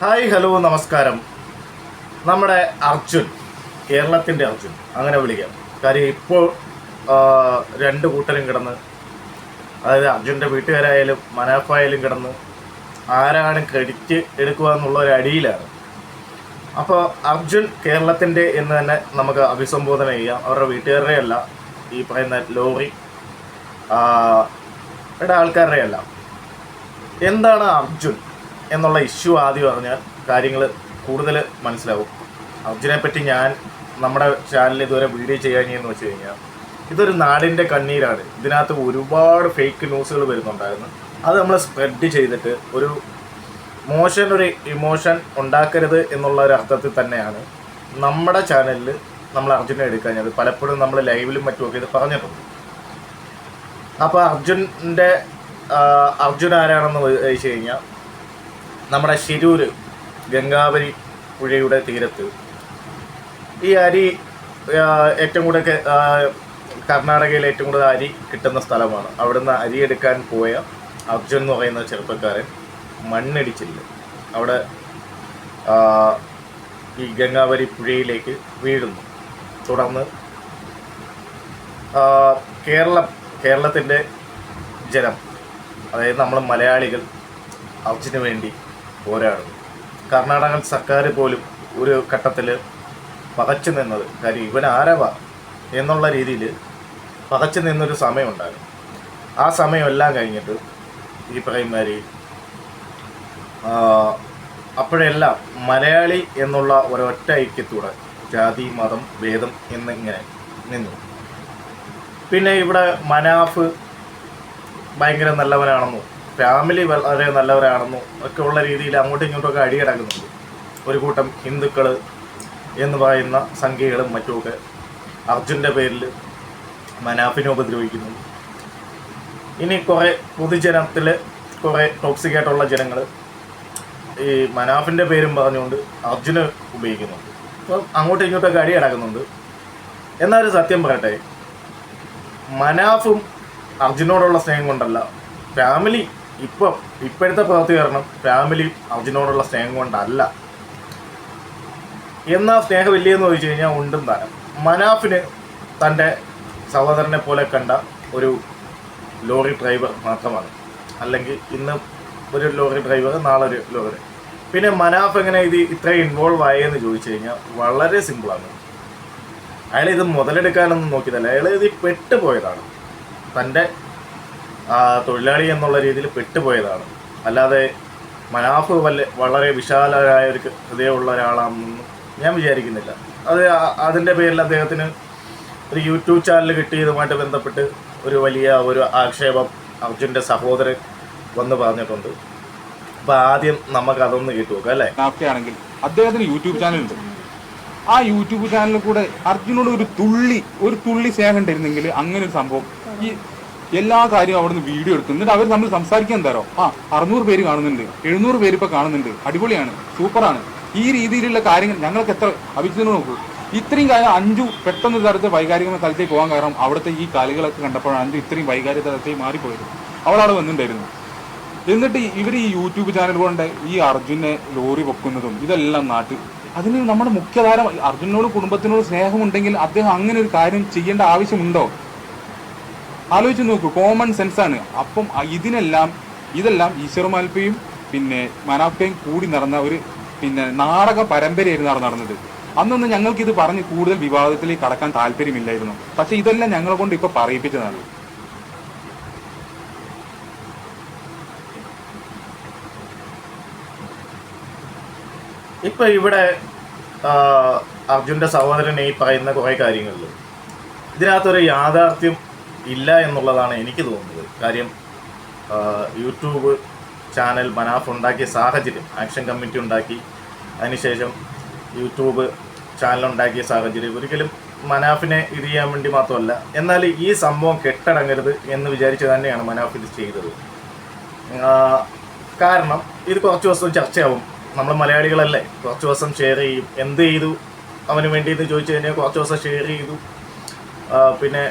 Hi hello നമസ്കാരം. നമ്മുടെ അർജുൻ കേരളത്തിന്റെ അർജുൻ അങ്ങനെ വിളിക്കാം. കാര്യം ഇപ്പോൾ രണ്ട് കൂട്ടരും കിടന്ന് അതായത് അർജുന്റെ വീട്ടുകാരായാലും മനാഫായാലും കിടന്ന് ആരാണ് ക്രെഡിറ്റ് എടുക്കുക എന്നുള്ള ഒരു അടിയിലാണ്. അപ്പോൾ അർജുൻ കേരളത്തിന്റെ എന്ന് തന്നെ നമുക്ക് അഭിസംബോധന ചെയ്യാം. അവരുടെ വീട്ടുകാരുടെ അല്ല ഈ പറയുന്ന ലോറി ആൾക്കാരുടെ അല്ല. എന്താണ് അർജുൻ? എന്നുള്ള ഇഷ്യൂ ആദ്യം പറഞ്ഞാൽ കാര്യങ്ങൾ കൂടുതൽ മനസ്സിലാവും. അർജുനെ പറ്റി ഞാൻ നമ്മുടെ ചാനലിൽ ഇതുവരെ വീഡിയോ ചെയ്യാഞ്ഞെന്ന് വെച്ച് കഴിഞ്ഞാൽ ഇതൊരു നാടിന്റെ കണ്ണീരാണ്. ഇതിനകത്ത് ഒരുപാട് ഫേക്ക് ന്യൂസുകൾ വരുന്നുണ്ടായിരുന്നു. അത് നമ്മൾ സ്പ്രെഡ് ചെയ്തിട്ട് ഒരു മോശൻ ഒരു ഇമോഷൻ ഉണ്ടാക്കരുത് എന്നുള്ള ഒരു അർത്ഥത്തിൽ തന്നെയാണ് നമ്മുടെ ചാനലിൽ നമ്മൾ അർജുനെ എടുക്കാഞ്ഞത് പലപ്പോഴും നമ്മൾ ലൈവിലും മറ്റുമൊക്കെ ഇത് പറഞ്ഞിട്ടുണ്ട്. അപ്പോൾ അർജുന്റെ അർജുൻ ആരാണെന്ന് വെച്ച് കഴിഞ്ഞാൽ നമ്മുടെ ശിരൂര് ഗംഗാവരി പുഴയുടെ തീരത്ത്. ഈ അരി ഏറ്റവും കൂടുതൽ കർണാടകയിൽ ഏറ്റവും കൂടുതൽ അരി കിട്ടുന്ന സ്ഥലമാണ്. അവിടുന്ന് അരി എടുക്കാൻ പോയ അർജുൻ എന്ന് പറയുന്ന ചെറുപ്പക്കാരൻ മണ്ണിടിച്ചില്ല അവിടെ ഈ ഗംഗാവരി പുഴയിലേക്ക് വീഴുന്നു. തുടർന്ന് കേരളം കേരളത്തിന്റെ ജനം അതായത് നമ്മൾ മലയാളികൾ അർജുന് വേണ്ടി പോരാടുന്നു. കർണാടക സർക്കാർ പോലും ഒരു ഘട്ടത്തിൽ പകച്ചു നിന്നത്. കാര്യം ഇവൻ ആരവ എന്നുള്ള രീതിയിൽ പകച്ചു നിന്നൊരു സമയമുണ്ടായിരുന്നു. ആ സമയമെല്ലാം കഴിഞ്ഞിട്ട് ഈ പറയുമാതിരി അപ്പോഴെല്ലാം മലയാളി എന്നുള്ള ഒരൊറ്റ ഐക്യത്തോടെ ജാതി മതം ഭേദം എന്നിങ്ങനെ നിന്നു. പിന്നെ ഇവിടെ മനാഫ് ഭയങ്കര നല്ലവനാണെന്നും ഫാമിലി വളരെ നല്ലവരാണെന്നും ഒക്കെ ഉള്ള രീതിയിൽ അങ്ങോട്ടും ഇങ്ങോട്ടുമൊക്കെ അടിയടക്കുന്നുണ്ട്. ഒരു കൂട്ടം ഹിന്ദുക്കൾ എന്ന് പറയുന്ന സംഖ്യകളും മറ്റുമൊക്കെ അർജുന്റെ പേരിൽ മനാഫിനെ ഉപദ്രവിക്കുന്നു. ഇനി കുറേ പൊതുജനത്തിൽ കുറേ ടോക്സിക് ആയിട്ടുള്ള ജനങ്ങൾ ഈ മനാഫിന്റെ പേരും പറഞ്ഞുകൊണ്ട് അർജുന് ഉപയോഗിക്കുന്നുണ്ട്. അപ്പം അങ്ങോട്ടും ഇങ്ങോട്ടൊക്കെ അടി അടക്കുന്നുണ്ട് എന്നാലും സത്യം പറയട്ടെ മനാഫും അർജുനോടുള്ള സ്നേഹം കൊണ്ടല്ല ഫാമിലി ഇപ്പം ഇപ്പോഴത്തെ പ്രവർത്തികരണം ഫാമിലി അർജുനോടുള്ള സ്നേഹം കൊണ്ടല്ല. എന്നാ സ്നേഹം ഇല്ലയെന്ന് ചോദിച്ചു കഴിഞ്ഞാൽ ഉണ്ടും താനും മനാഫിന് തന്റെ സഹോദരനെ പോലെ കണ്ട ഒരു ലോറി ഡ്രൈവർ മാത്രമാണ്. അല്ലെങ്കിൽ ഇന്ന് ഒരു ലോറി ഡ്രൈവർ നാളെ ഒരു ലോറി പിന്നെ മനാഫ് എങ്ങനെ ഇത് ഇത്രയും ഇൻവോൾവ് ആയെന്ന് ചോദിച്ചു കഴിഞ്ഞാൽ വളരെ സിമ്പിളാണ് അയാൾ ഇത് മുതലെടുക്കാനൊന്നും നോക്കിയതല്ല. അയാൾ ഇത് പെട്ടുപോയതാണ്. തന്റെ തൊഴിലാളി എന്നുള്ള രീതിയിൽ പെട്ടുപോയതാണ്. അല്ലാതെ മനാഫ് വല്ല വളരെ വിശാലരായ ഒരു ഹൃദയമുള്ള ഒരാളാണെന്നൊന്നും ഞാൻ വിചാരിക്കുന്നില്ല. അത് അതിന്റെ പേരിൽ അദ്ദേഹത്തിന് ഒരു യൂട്യൂബ് ചാനൽ കിട്ടിയതുമായിട്ട് ബന്ധപ്പെട്ട് ഒരു വലിയ ഒരു ആക്ഷേപം അർജുന്റെ സഹോദരൻ വന്ന് പറഞ്ഞിട്ടുണ്ട്. അപ്പോൾ ആദ്യം നമുക്ക് അതൊന്ന് കേട്ടു നോക്കാം അല്ലേ? ആണെങ്കിൽ അദ്ദേഹത്തിന് യൂട്യൂബ് ചാനൽ ഉണ്ട് ആ യൂട്യൂബ് ചാനലിൽ കൂടെ അർജുനോട് ഒരു തുള്ളി ഒരു തുള്ളി സ്നേഹം ഉണ്ടായിരുന്നെങ്കിൽ അങ്ങനെ ഒരു സംഭവം ഈ എല്ലാ കാര്യവും അവിടുന്ന് വീഡിയോ എടുക്കും. എന്നിട്ട് അവർ നമ്മൾ സംസാരിക്കാൻ തരോ ആ അറുന്നൂറ് പേര് കാണുന്നുണ്ട്. എഴുന്നൂറ് പേര് ഇപ്പൊ കാണുന്നുണ്ട്. അടിപൊളിയാണ്. സൂപ്പറാണ്. ഈ രീതിയിലുള്ള കാര്യങ്ങൾ ഞങ്ങൾക്ക് എത്ര അഭിജിതിന് നോക്കൂ. ഇത്രയും കാലം അഞ്ചു പെട്ടെന്ന് തരത്തെ വൈകാരികമായ സ്ഥലത്തേക്ക് പോകാൻ കാരണം അവിടുത്തെ ഈ കളികളൊക്കെ കണ്ടപ്പോഴാണ് അഞ്ചു ഇത്രയും വൈകാരിക തലത്തിൽ മാറിപ്പോയത്. അവളവിടെ വന്നിട്ടുണ്ടായിരുന്നു. എന്നിട്ട് ഇവർ ഈ യൂട്യൂബ് ചാനൽ കൊണ്ട് ഈ അർജുനെ ലോറി പൊക്കുന്നതും ഇതെല്ലാം നാട്ടിൽ അതിന് നമ്മുടെ മുഖ്യധാര അർജുനോട് കുടുംബത്തിനോട് സ്നേഹമുണ്ടെങ്കിൽ അദ്ദേഹം അങ്ങനെ ഒരു കാര്യം ചെയ്യേണ്ട ആവശ്യമുണ്ടോ? ആലോചിച്ച് നോക്കൂ കോമൺ സെൻസ് ആണ്. അപ്പം ഇതിനെല്ലാം ഇതെല്ലാം ഈശ്വർ മാൽപ്പയും പിന്നെ മനാഫയും കൂടി നടന്ന ഒരു പിന്നെ നാടക പരമ്പരയായിരുന്നു അവിടെ നടന്നത്. അന്നൊന്നും ഞങ്ങൾക്ക് ഇത് പറഞ്ഞ് കൂടുതൽ വിവാദത്തിലേക്ക് കടക്കാൻ താല്പര്യമില്ലായിരുന്നു. പക്ഷെ ഇതെല്ലാം ഞങ്ങളെ കൊണ്ട് ഇപ്പൊ പറയിപ്പിച്ചതാണ്. ഇപ്പൊ ഇവിടെ അർജുന്റെ സഹോദരൻ ഈ പറയുന്ന കുറെ കാര്യങ്ങളിൽ ഇതിനകത്തൊരു യാഥാർത്ഥ്യം ഇല്ല എന്നുള്ളതാണ് എനിക്ക് തോന്നുന്നത്. കാര്യം യൂട്യൂബ് ചാനൽ മനാഫ് ഉണ്ടാക്കിയ സാഹചര്യം ആക്ഷൻ കമ്മിറ്റി ഉണ്ടാക്കി. അതിനുശേഷം യൂട്യൂബ് ചാനൽ ഉണ്ടാക്കിയ സാഹചര്യം. ഒരിക്കലും മനാഫിനെ ഇത് ചെയ്യാൻ വേണ്ടി മാത്രമല്ല എന്നാൽ ഈ സംഭവം കെട്ടടങ്ങരുത് എന്ന് വിചാരിച്ച് തന്നെയാണ് മനാഫ് ഇത് ചെയ്തത്. കാരണം ഇത് കുറച്ച് ദിവസം ചർച്ചയാവും. നമ്മൾ മലയാളികളല്ലേ കുറച്ച് ദിവസം ഷെയർ ചെയ്യും. എന്ത് ചെയ്തു? അവന് വേണ്ടി എന്ന് ചോദിച്ചു കഴിഞ്ഞാൽ കുറച്ച് ദിവസം ഷെയർ ചെയ്തു. പിന്നെ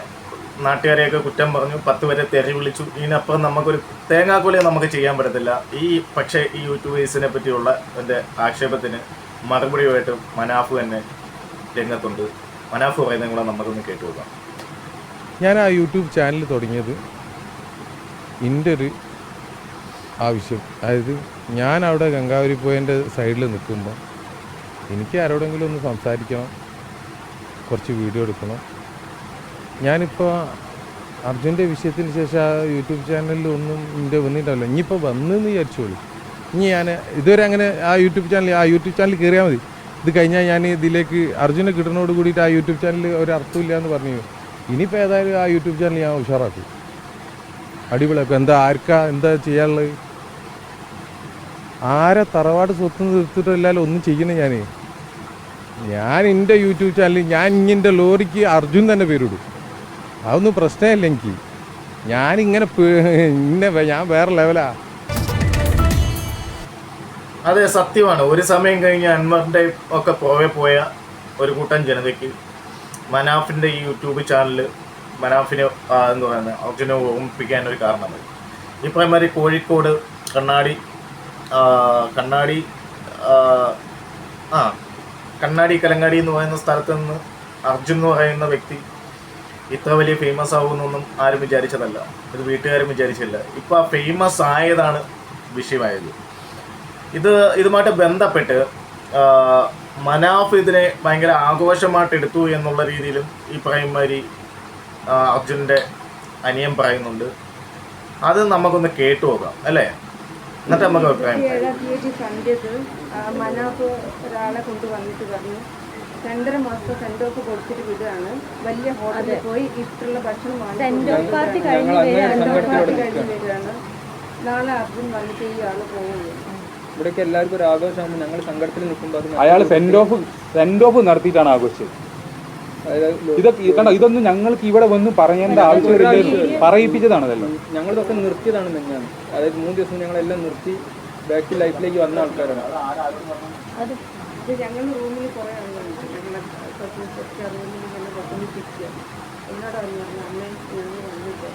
നാട്ടുകാരെയൊക്കെ കുറ്റം പറഞ്ഞു പത്ത് വരെ തെറി വിളിച്ചു. ഇതിനപ്പുറം നമുക്കൊരു തേങ്ങാക്കൊലയെ നമുക്ക് ചെയ്യാൻ പറ്റത്തില്ല. ഈ പക്ഷേ ഈ യൂട്യൂബേഴ്സിനെ പറ്റിയുള്ള എന്റെ ആക്ഷേപത്തിന് മറുപടിയുമായിട്ട് മനാഫ് തന്നെ രംഗത്തുണ്ട്. മനാഫ് പറയുന്നത് കൂടെ നമുക്കൊന്ന് കേട്ടു നോക്കാം. ഞാൻ ആ യൂട്യൂബ് ചാനൽ തുടങ്ങിയത് എന്റെ ഒരു ആവശ്യം. അതായത് ഞാൻ അവിടെ ഗംഗാവരി പോയതിന്റെ സൈഡിൽ നിൽക്കുമ്പോൾ എനിക്ക് ആരോടെങ്കിലും ഒന്ന് സംസാരിക്കണം കുറച്ച് വീഡിയോ എടുക്കണം. ഞാനിപ്പോൾ അർജുന്റെ വിഷയത്തിന് ശേഷം ആ യൂട്യൂബ് ചാനലിൽ ഒന്നും എന്റെ വന്നിട്ടല്ലോ ഇനിയിപ്പോൾ വന്നെന്ന് വിചാരിച്ചോളൂ. ഇനി ഞാൻ ഇതുവരെ അങ്ങനെ ആ യൂട്യൂബ് ചാനൽ ആ യൂട്യൂബ് ചാനൽ കയറിയാൽ മതി. ഇത് കഴിഞ്ഞാൽ ഞാൻ ഇതിലേക്ക് അർജുനെ കിട്ടുന്നതോട് കൂടിയിട്ട് ആ യൂട്യൂബ് ചാനൽ ഒരു അർത്ഥമില്ല എന്ന് പറഞ്ഞു ഇനിയിപ്പോൾ ഏതായാലും ആ യൂട്യൂബ് ചാനൽ ഞാൻ ഉഷാറാക്കും. അടിപൊളിയാക്കും എന്താ ആർക്കാ എന്താ ചെയ്യാനുള്ളത്? ആരെ തറവാട് സ്വത്ത് തീർത്തിട്ടല്ലാലും ഒന്നും ചെയ്യണേ ഞാൻ ഞാൻ എന്റെ യൂട്യൂബ് ചാനലിൽ ഞാൻ ഇങ്ങനെ ലോറിക്ക് അർജുൻ തന്നെ പേരിടും. അതൊന്നും പ്രശ്നമില്ല എനിക്ക് ഞാനിങ്ങനെ ഇന്നെ ഞാൻ വേറെ ലെവലാ അതെ സത്യമാണ്. ഒരു സമയം കഴിഞ്ഞ് അൻവറിന്റെ ഒക്കെ പോവെ പോയ ഒരു കൂട്ടം ജനതയ്ക്ക് മനാഫിന്റെ ഈ യൂട്യൂബ് ചാനൽ മനാഫിനെ ആ, എന്താ പറയുന്നത് അർജുനെ ഓർമ്മിപ്പിക്കാൻ ഒരു കാരണമായി. ഈ പറയുമാതിരി കോഴിക്കോട് കണ്ണാടി കണ്ണാടി ആ കണ്ണാടി കലങ്ങാടി എന്ന് പറയുന്ന സ്ഥലത്ത് നിന്ന് അർജുൻ എന്ന് പറയുന്ന വ്യക്തി ഇത്ര വലിയ ഫേമസ് ആകുമെന്നൊന്നും ആരും വിചാരിച്ചതല്ല. ഇത് വീട്ടുകാരും വിചാരിച്ചില്ല. ഇപ്പോൾ ആ ഫേമസ് ആയതാണ് വിഷയമായത്. ഇത് ഇതുമായിട്ട് ബന്ധപ്പെട്ട് മനാഫ് ഇതിനെ ഭയങ്കര ആഘോഷമായിട്ട് എടുത്തു എന്നുള്ള രീതിയിലും ഈ പറയുമാതിരി അർജുനന്റെ അനിയൻ പറയുന്നുണ്ട്. അത് നമുക്കൊന്ന് കേട്ടു നോക്കാം അല്ലേ? എന്നിട്ട് നമുക്ക് അഭിപ്രായം മനാഫ് ഒരാളെ കൊണ്ടുവന്നിട്ട് പറഞ്ഞു. രണ്ടര മാസത്തെ സെൻഡ് ഓഫ് കൊടുത്തിട്ട് വിടുകയാണ്. വലിയ ഹോട്ടലിൽ പോയി ഇഷ്ടമുള്ള ഭക്ഷണം സെൻഡ് ഓഫ് പാർട്ടി കഴിഞ്ഞ് വരികയാണ്. നാളെ അർജുൻ വന്നിട്ട് ഈ ആൾ പോകുന്നു ഇവിടേക്ക് എല്ലാവർക്കും ഒരു ആഘോഷമാകുമ്പോൾ ഞങ്ങൾ സംഘടത്തിൽ നിൽക്കുമ്പോൾ അയാൾ സെൻഡ് ഓഫ് സെൻഡ് ഓഫ് നടത്തിയിട്ടാണ് ആഘോഷിച്ചത്. അതായത് ഇതൊക്കെ കണ്ടോ ഇതൊന്നും ഞങ്ങൾക്ക് ഇവിടെ വന്ന് പറയേണ്ട ആവശ്യമില്ല പറയിപ്പിച്ചതാണ് ഇതെല്ലാം ഞങ്ങളിതൊക്കെ നിർത്തിയതാണ് തന്നെയാണ് അതായത് മൂന്ന് ദിവസം ഞങ്ങളെല്ലാം നിർത്തി ബാക്ക് ലൈഫിലേക്ക് വന്ന ആൾക്കാരാണ്. അത് ഇത് ഞങ്ങൾ റൂമിൽ കുറേ ആളുകളുണ്ട് ഞങ്ങളുടെ കുറച്ച് റൂമിൽ ഞങ്ങൾ പിടിക്കുക എന്നോട് പറഞ്ഞു അമ്മേ ഞങ്ങൾ വന്നിട്ട്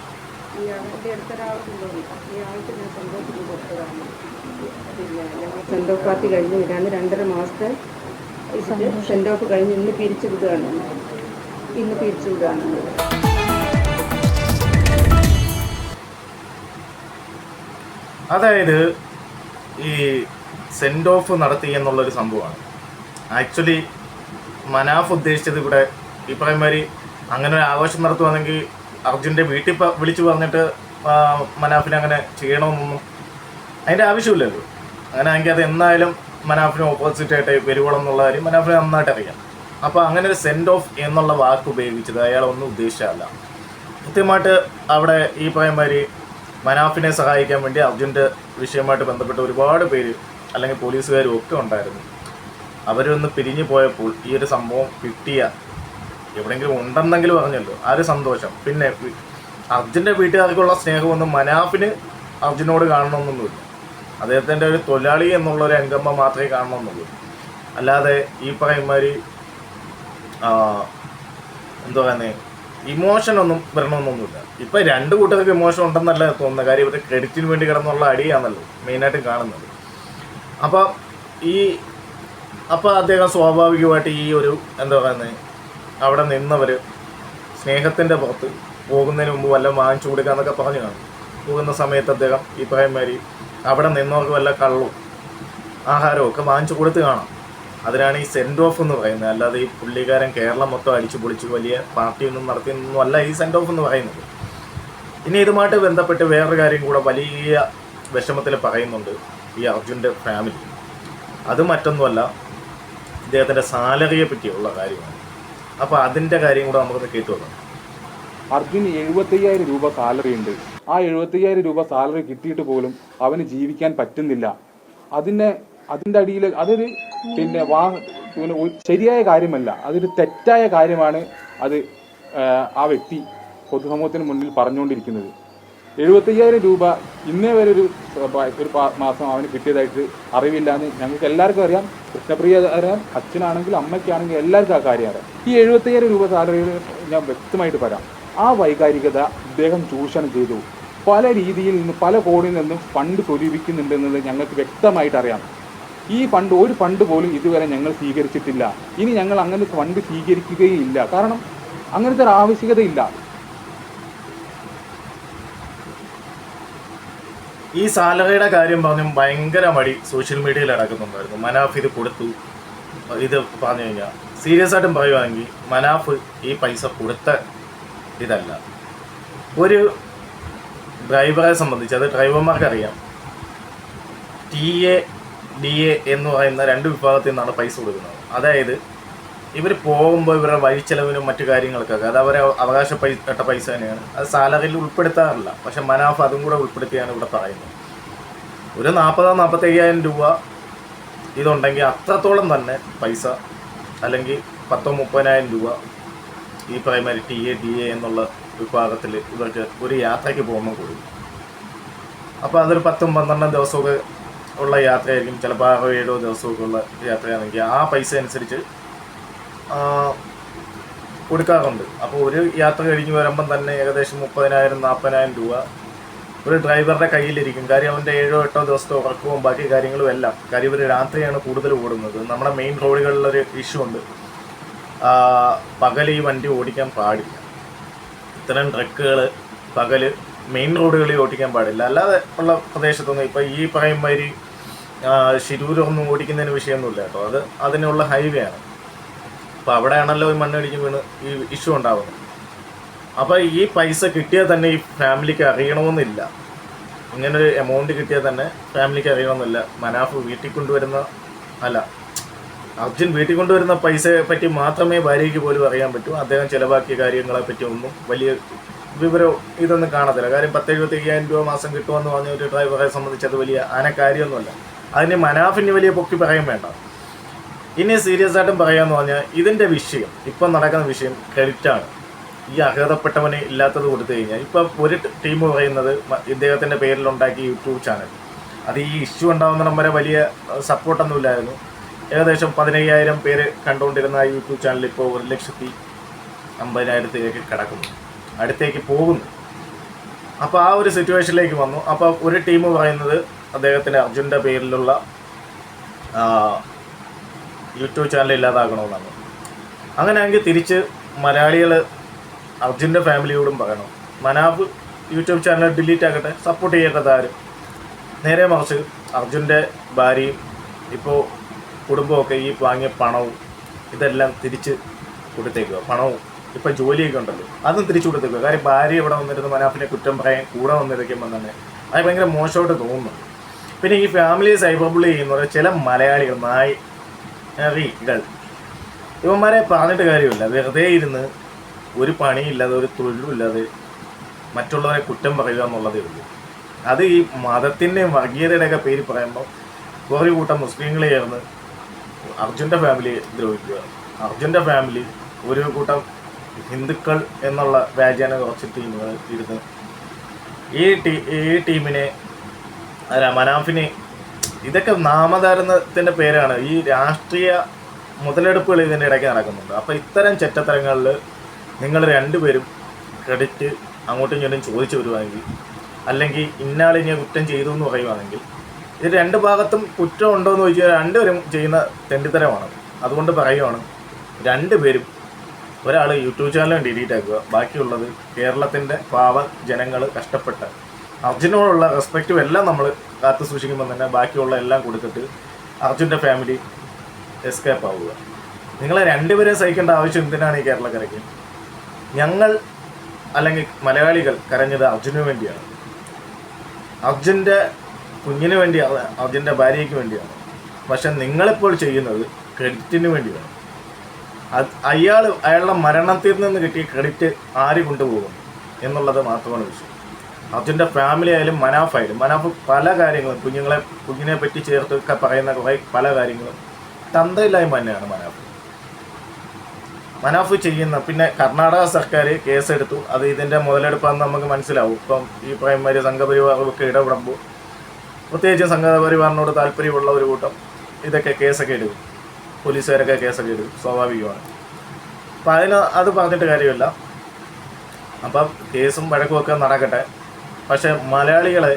ഈ ആളുടെ അടുത്തൊരാൾ കൊണ്ടുവന്നു ഈ ആൾക്ക് ഞാൻ സന്തോഷത്തിന് കൊടുത്തതാണ് പിന്നെ ഞങ്ങൾ സെൻഡ് ഓഫ് പാർട്ടി കഴിഞ്ഞ്. വിടാണ് രണ്ടര മാസത്തെ സെൻഡ് ഓഫ് കഴിഞ്ഞ് ഇന്ന് പിരിച്ചു വിടുകയാണ്. ഇന്ന് പിരിച്ചു വിടുകയാണ്. അതായത് ഈ സെൻഡ് ഓഫ് നടത്തി എന്നുള്ളൊരു സംഭവമാണ്. ആക്ച്വലി മനാഫ് ഉദ്ദേശിച്ചത് ഇവിടെ ഈ പറയുമാതിരി അങ്ങനെ ഒരു ആഘോഷം നടത്തുവാണെങ്കിൽ അർജുന്റെ വീട്ടിൽ വിളിച്ചു പറഞ്ഞിട്ട് മനാഫിനെ അങ്ങനെ ചെയ്യണമെന്നൊന്നും അതിന്റെ ആവശ്യമില്ലല്ലോ. അങ്ങനെ ആണെങ്കിൽ അത് എന്നായാലും മനാഫിന് ഓപ്പോസിറ്റ് ആയിട്ട് വരുവോളം എന്നുള്ള കാര്യം മനാഫിന് നന്നായിട്ട് അറിയാം. അപ്പോൾ അങ്ങനെ ഒരു സെൻഡ് ഓഫ് എന്നുള്ള വാക്ക് ഉപയോഗിച്ചത് അയാൾ ഒന്നും ഉദ്ദേശിച്ചതല്ല. കൃത്യമായിട്ട് അവിടെ ഈ പറയുമാതിരി മനാഫിനെ സഹായിക്കാൻ വേണ്ടി അർജുന്റെ വിഷയമായിട്ട് ബന്ധപ്പെട്ട് ഒരുപാട് പേര് അല്ലെങ്കിൽ പോലീസുകാരും ഒക്കെ ഉണ്ടായിരുന്നു. അവരൊന്ന് പിരിഞ്ഞു പോയപ്പോൾ ഈ ഒരു സംഭവം കിട്ടിയ എവിടെയെങ്കിലും ഉണ്ടെന്നെങ്കിലും പറഞ്ഞല്ലോ ആ ഒരു സന്തോഷം. പിന്നെ അർജുന്റെ വീട്ടുകാർക്കുള്ള സ്നേഹമൊന്നും മനാഫിന് അർജുനോട് കാണണമെന്നൊന്നുമില്ല. അദ്ദേഹത്തിന്റെ ഒരു തൊഴിലാളി എന്നുള്ള ഒരു അംഗമ്മ മാത്രമേ കാണണമെന്നുള്ളൂ. അല്ലാതെ ഈ ആ, എന്താ പറയുന്നത് ഇമോഷനൊന്നും വരണമെന്നൊന്നുമില്ല. ഇപ്പൊ രണ്ട് കൂട്ടർക്ക് ഇമോഷൻ ഉണ്ടെന്നല്ല തോന്നുന്നത്. കാര്യം ഇവരുടെ ക്രെഡിറ്റിന് വേണ്ടി കിടന്നുള്ള അടിയാണല്ലോ മെയിനായിട്ട് കാണുന്നത്. അപ്പോൾ ഈ അപ്പോൾ അദ്ദേഹം സ്വാഭാവികമായിട്ട് ഈ ഒരു എന്താ പറയുന്നത് അവിടെ നിന്നവർ സ്നേഹത്തിന്റെ പുറത്ത് പോകുന്നതിന് മുമ്പ് വല്ല വാങ്ങിച്ചു കൊടുക്കുക എന്നൊക്കെ പറഞ്ഞു കാണും. പോകുന്ന സമയത്ത് അദ്ദേഹം ഈ പറയുമാതിരി അവിടെ നിന്നവർക്ക് വല്ല കള്ളും ആഹാരവും ഒക്കെ വാങ്ങിച്ചു കൊടുത്ത് കാണാം. അതിനാണ് ഈ സെൻഡ് ഓഫ് എന്ന് പറയുന്നത്. അല്ലാതെ ഈ പുള്ളിക്കാരൻ കേരളം മൊത്തം അടിച്ചു പൊളിച്ച് വലിയ പാർട്ടിയൊന്നും നടത്തിയൊന്നും അല്ല ഈ സെൻഡ് ഓഫ് എന്ന് പറയുന്നത്. ഇനി ഇതുമായിട്ട് ബന്ധപ്പെട്ട് വേറൊരു കാര്യം കൂടെ വലിയ വിഷമത്തിൽ പറയുന്നുണ്ട് ഈ അർജുന്റെ ഫാമിലി അത് മറ്റൊന്നുമല്ല ഇദ്ദേഹത്തിന്റെ സാലറിയെ പറ്റിയുള്ള കാര്യമാണ്. അപ്പോൾ അതിന്റെ കാര്യം കൂടെ നമുക്കൊന്ന് കേട്ടു നോക്കാം. അർജുന് എഴുപത്തയ്യായിരം രൂപ സാലറി ഉണ്ട്. ആ എഴുപത്തയ്യായിരം രൂപ സാലറി കിട്ടിയിട്ട് പോലും അവന് ജീവിക്കാൻ പറ്റുന്നില്ല. അതിനെ അതിന്റെ അടിയിൽ അതൊരു പിന്നെ വാ പിന്നെ ശരിയായ കാര്യമല്ല. അതൊരു തെറ്റായ കാര്യമാണ് അത് ആ വ്യക്തി പൊതുസമൂഹത്തിന് മുന്നിൽ പറഞ്ഞുകൊണ്ടിരിക്കുന്നത്. എഴുപത്തയ്യായിരം രൂപ ഇന്നേ വരെ ഒരു ഒരു മാസം അവന് കിട്ടിയതായിട്ട് അറിവില്ല എന്ന് ഞങ്ങൾക്ക് എല്ലാവർക്കും അറിയാം. കൃഷ്ണപ്രിയ അറിയാം അച്ഛനാണെങ്കിലും അമ്മയ്ക്കാണെങ്കിലും എല്ലാവർക്കും ആ കാര്യം അറിയാം. ഈ എഴുപത്തയ്യായിരം രൂപ സാലറി ഞാൻ വ്യക്തമായിട്ട് പറയാം. ആ വൈകാരികത ഇദ്ദേഹം ചൂഷണം ചെയ്തു. പല രീതിയിൽ നിന്ന് പല കോണിൽ നിന്നും ഫണ്ട് സ്വരൂപിക്കുന്നുണ്ടെന്നത് ഞങ്ങൾക്ക് വ്യക്തമായിട്ട് അറിയാം. ഈ ഫണ്ട് ഒരു ഫണ്ട് പോലും ഇതുവരെ ഞങ്ങൾ സ്വീകരിച്ചിട്ടില്ല. ഇനി ഞങ്ങൾ അങ്ങനെ ഫണ്ട് സ്വീകരിക്കുകയും ഇല്ല കാരണം അങ്ങനത്തെ ഒരു ആവശ്യകതയില്ല. ഈ സാലറിയുടെ കാര്യം പറഞ്ഞു ഭയങ്കര മടി സോഷ്യൽ മീഡിയയിൽ അടക്കുന്നുണ്ടായിരുന്നു മനാഫ് ഇത് കൊടുത്തു. ഇത് പറഞ്ഞു കഴിഞ്ഞാൽ സീരിയസ് ആയിട്ടും പറയുവാണെങ്കിൽ മനാഫ് ഈ പൈസ കൊടുത്ത ഇതല്ല. ഒരു ഡ്രൈവറെ സംബന്ധിച്ച് അത് ഡ്രൈവർമാർക്ക് അറിയാം ടി എ ഡി എ എന്ന് പറയുന്ന രണ്ട് വിഭാഗത്തിൽ നിന്നാണ് പൈസ കൊടുക്കുന്നത്. അതായത് ഇവർ പോകുമ്പോൾ ഇവരുടെ വഴിച്ചെലവിനും മറ്റു കാര്യങ്ങൾക്കൊക്കെ. അത് അവരെ അവകാശപ്പെട്ട പൈസ തന്നെയാണ്. അത് സാലറിയിൽ ഉൾപ്പെടുത്താറില്ല. പക്ഷെ മനാഫ് അതും കൂടെ ഉൾപ്പെടുത്തിയാണ് ഇവിടെ പറയുന്നത്. ഒരു നാൽപ്പതോ നാൽപ്പത്തയ്യായിരം രൂപ ഇതുണ്ടെങ്കിൽ അത്രത്തോളം തന്നെ പൈസ അല്ലെങ്കിൽ പത്തോ മുപ്പതിനായിരം രൂപ ഈ primary T A D A എന്നുള്ള വിഭാഗത്തിൽ ഇവർക്ക് ഒരു യാത്രയ്ക്ക് പോകുമ്പോൾ കൊടുക്കും അപ്പോൾ അതൊരു പത്തും പന്ത്രണ്ടും ദിവസമൊക്കെ ഉള്ള യാത്രയായിരിക്കും. ചിലപ്പോൾ ആറോ ഏഴോ ദിവസമൊക്കെ ഉള്ള യാത്രയാണെങ്കിൽ ആ പൈസ അനുസരിച്ച് കൊടുക്കാറുണ്ട്. അപ്പോൾ ഒരു യാത്ര കഴിഞ്ഞ് വരുമ്പം തന്നെ ഏകദേശം മുപ്പതിനായിരം നാൽപ്പതിനായിരം രൂപ ഒരു ഡ്രൈവറുടെ കയ്യിലിരിക്കും. കാര്യം അവന്റെ ഏഴോ എട്ടോ ദിവസത്തെ ഉറക്കവും ബാക്കി കാര്യങ്ങളും എല്ലാം. കാര്യം ഇവർ രാത്രിയാണ് കൂടുതൽ ഓടുന്നത്. നമ്മുടെ മെയിൻ റോഡുകളിലൊരു ഇഷ്യൂ ഉണ്ട്. പകൽ ഈ വണ്ടി ഓടിക്കാൻ പാടില്ല. ഇത്തരം ട്രക്കുകൾ പകൽ മെയിൻ റോഡുകളിൽ ഓടിക്കാൻ പാടില്ല. അല്ലാതെ ഉള്ള പ്രദേശത്തൊന്നും ഇപ്പോൾ ഈ പറയും മാതിരി ആ, ശിരൂരൊന്നും ഓടിക്കുന്നതിന് വിഷയമൊന്നുമില്ല കേട്ടോ. അത് അതിനുള്ള ഹൈവേ ആണ്. അപ്പോൾ അവിടെയാണല്ലോ ഈ മണ്ണിടിച്ച് വീണ് ഈ ഇഷ്യൂ ഉണ്ടാവുന്നത്. അപ്പോൾ ഈ പൈസ കിട്ടിയാൽ തന്നെ ഈ ഫാമിലിക്ക് അറിയണമെന്നില്ല. ഇങ്ങനൊരു എമൗണ്ട് കിട്ടിയാൽ തന്നെ ഫാമിലിക്ക് അറിയണമെന്നില്ല. മനാഫ് വീട്ടിൽ കൊണ്ടുവരുന്ന അല്ല അർജുൻ വീട്ടിൽ കൊണ്ടുവരുന്ന പൈസയെ പറ്റി മാത്രമേ ഭാര്യയ്ക്ക് പോലും അറിയാൻ പറ്റൂ. അദ്ദേഹം ചിലവാക്കിയ കാര്യങ്ങളെ പറ്റി ഒന്നും വലിയ വിവരം ഇതൊന്നും കാണത്തില്ല. കാര്യം പത്ത് എഴുപത്തി അയ്യായിരം രൂപ മാസം കിട്ടുമെന്ന് പറഞ്ഞ ഒരു ഡ്രൈവറെ സംബന്ധിച്ച് അത് വലിയ ആന കാര്യമൊന്നുമല്ല അതിന് മനാഫിന് വലിയ പൊക്കി പറയാൻ വേണ്ട. ഇനി സീരിയസ് ആയിട്ടും പറയാന്ന് പറഞ്ഞാൽ ഇതിന്റെ വിഷയം ഇപ്പം നടക്കുന്ന വിഷയം ക്രെഡിറ്റാണ് ഈ അർഹതപ്പെട്ടവന് ഇല്ലാത്തത് കൊടുത്തു കഴിഞ്ഞാൽ ഇപ്പം ഒരു ടീം പറയുന്നത് ഇദ്ദേഹത്തിന്റെ പേരിലുണ്ടാക്കിയ യൂട്യൂബ് ചാനൽ അത് ഈ ഇഷ്യൂ ഉണ്ടാകുന്നിടം വരെ വലിയ സപ്പോർട്ടൊന്നും ഇല്ലായിരുന്നു. ഏകദേശം പതിനയ്യായിരം പേര് കണ്ടുകൊണ്ടിരുന്ന ആ യൂട്യൂബ് ചാനൽ ഇപ്പോൾ ഒരു ലക്ഷത്തി അമ്പതിനായിരത്തിലേക്ക് കിടക്കുന്നു. അടുത്തേക്ക് പോകുന്നു. അപ്പോൾ ആ ഒരു സിറ്റുവേഷനിലേക്ക് വന്നു. അപ്പോൾ ഒരു ടീം പറയുന്നത് അദ്ദേഹത്തിന്റെ അർജുന്റെ പേരിലുള്ള യൂട്യൂബ് ചാനൽ ഇല്ലാതാക്കണമെന്നാണ് അങ്ങനെയാണെങ്കിൽ തിരിച്ച് മലയാളികൾ അർജുന്റെ ഫാമിലിയോടും പറയണം. മനാബ് യൂട്യൂബ് ചാനൽ ഡിലീറ്റ് ആക്കട്ടെ സപ്പോർട്ട് ചെയ്യേണ്ടത് ആരും? നേരെ മറിച്ച് അർജുന്റെ ഭാര്യയും ഇപ്പോൾ കുടുംബമൊക്കെ ഈ വാങ്ങിയ പണവും ഇതെല്ലാം തിരിച്ച് കൊടുത്തേക്കുക. പണവും ഇപ്പം ജോലിയൊക്കെ ഉണ്ടല്ലോ അതും തിരിച്ചു കൊടുത്തേക്കുക. കാര്യം ഭാര്യ ഇവിടെ വന്നിരുന്ന മനാഫിനെ കുറ്റം പറയാൻ കൂടെ വന്നിരിക്കുമ്പോൾ തന്നെ അത് ഭയങ്കര മോശമായിട്ട് തോന്നുന്നു. പിന്നെ ഈ ഫാമിലി സൈബർ ബുള്ളി ചെയ്യുന്ന ചില മലയാളികൾ നായി ഇവന്മാരെ പറഞ്ഞിട്ട് കാര്യമില്ല. വെറുതെ ഇരുന്ന് ഒരു പണിയില്ലാതെ ഒരു തൊഴിലുമില്ലാതെ മറ്റുള്ളവരെ കുറ്റം പറയുക എന്നുള്ളതേ ഉള്ളൂ. അത് ഈ മതത്തിന്റെയും വർഗീയതയുടെയൊക്കെ പേര് പറയുമ്പോൾ ഒരു കൂട്ടം മുസ്ലിങ്ങൾ ചേർന്ന് അർജുന്റെ ഫാമിലിയെ ദ്രോഹിക്കുക. അർജുന്റെ ഫാമിലി ഒരു കൂട്ടം ഹിന്ദുക്കൾ എന്നുള്ള വ്യാജാന കുറച്ച് ടീമുകൾ ഇരുന്ന് ഈ ടീ ഈ ടീമിനെ അല്ല മനാഫിനെ ഇതൊക്കെ നാമധാരണത്തിന്റെ പേരാണ്. ഈ രാഷ്ട്രീയ മുതലെടുപ്പുകൾ ഇതിന്റെ ഇടയ്ക്ക് നടക്കുന്നുണ്ട്. അപ്പോൾ ഇത്തരം ചെറ്റത്തരങ്ങളിൽ നിങ്ങൾ രണ്ടുപേരും ക്രെഡിറ്റ് അങ്ങോട്ടും ഇങ്ങോട്ടും ചോദിച്ചു വരുവാണെങ്കിൽ അല്ലെങ്കിൽ ഇന്നാളിനെ കുറ്റം ചെയ്തു എന്ന് പറയുവാണെങ്കിൽ ഇത് രണ്ട് ഭാഗത്തും കുറ്റം ഉണ്ടോ എന്ന് ചോദിച്ചാൽ രണ്ടുപേരും ചെയ്യുന്ന തെണ്ടിത്തരമാണ്. അതുകൊണ്ട് പറയുവാണ് രണ്ടുപേരും ഒരാൾ യൂട്യൂബ് ചാനൽ ഡിലീറ്റ് ആക്കുക. ബാക്കിയുള്ളത് കേരളത്തിന്റെ പാവ ജനങ്ങൾ കഷ്ടപ്പെട്ട് അർജുനോടുള്ള റെസ്പെക്റ്റും എല്ലാം നമ്മൾ കാത്തു സൂക്ഷിക്കുമ്പോൾ തന്നെ ബാക്കിയുള്ള എല്ലാം കൊടുത്തിട്ട് അർജുന്റെ ഫാമിലി എസ്കേപ്പ് ആവുക. നിങ്ങളെ രണ്ടുപേരെ സഹിക്കേണ്ട ആവശ്യം എന്തിനാണ് ഈ കേരളക്കരയ്ക്ക്? ഞങ്ങൾ അല്ലെങ്കിൽ മലയാളികൾ കരഞ്ഞത് അർജുനു വേണ്ടിയാണ്. അർജുന്റെ കുഞ്ഞിന് വേണ്ടിയാണ് അർജുന്റെ ഭാര്യയ്ക്ക് വേണ്ടിയാണ്. പക്ഷെ നിങ്ങളിപ്പോൾ ചെയ്യുന്നത് ക്രെഡിറ്റിന് വേണ്ടിയാണ്. അയാൾ അയാളുടെ മരണത്തിൽ നിന്ന് കിട്ടിയ ക്രെഡിറ്റ് ആര് കൊണ്ടുപോകും എന്നുള്ളത് മാത്രമാണ് വിഷയം. അർജുന്റെ ഫാമിലി ആയാലും മനാഫ് ആയാലും മനാഫ് പല കാര്യങ്ങളും കുഞ്ഞുങ്ങളെ കുഞ്ഞിനെ പറ്റി ചേർത്തൊക്കെ പറയുന്ന കുറേ പല കാര്യങ്ങളും. തന്തയില്ലായ്മ തന്നെയാണ് മനാഫ്. മനാഫ് ചെയ്യുന്ന പിന്നെ കർണാടക സർക്കാർ കേസെടുത്തു. അത് ഇതിന്റെ മുതലെടുപ്പാന്ന് നമുക്ക് മനസ്സിലാവും. ഇപ്പം ഈ പ്രൈമറി സംഘപരിവാറുമൊക്കെ ഇടപെടുമ്പോൾ പ്രത്യേകിച്ച് സംഘപരിവാറിനോട് താല്പര്യമുള്ള ഒരു കൂട്ടം ഇതൊക്കെ കേസൊക്കെ എടുക്കും. പോലീസുകാരൊക്കെ കേസൊക്കെ എടുക്കും സ്വാഭാവികമാണ്. അപ്പം അതിന് അത് പറഞ്ഞിട്ട് കാര്യമില്ല. അപ്പം കേസും വഴക്കുമൊക്കെ നടക്കട്ടെ. പക്ഷെ മലയാളികളെ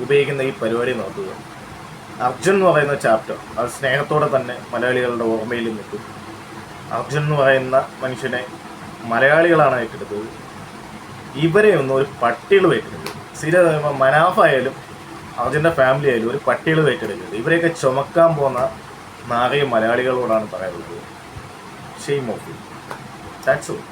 ഉപയോഗിക്കുന്ന ഈ പരിപാടി നോക്കുക. അർജുൻ എന്ന് പറയുന്ന ചാപ്റ്റർ അത് സ്നേഹത്തോടെ തന്നെ മലയാളികളുടെ ഓർമ്മയിൽ നിൽക്കും. അർജുൻ എന്ന് പറയുന്ന മനുഷ്യനെ മലയാളികളാണ് ഏറ്റെടുത്തത്. ഇവരെ ഒന്നും ഒരു പട്ടികൾ ഏറ്റെടുക്കുന്നത് സീരിയസ് പറയുമ്പോൾ മനാഫായാലും അർജുന്റെ ഫാമിലി ആയാലും ഒരു പട്ടികൾ ഏറ്റെടുക്കരുത് ഇവരെയൊക്കെ ചുമക്കാൻ പോകുന്ന നാറിയ മലയാളികളോടാണ് പറയാനുള്ളത് ഷെയ്മോഫി. That's all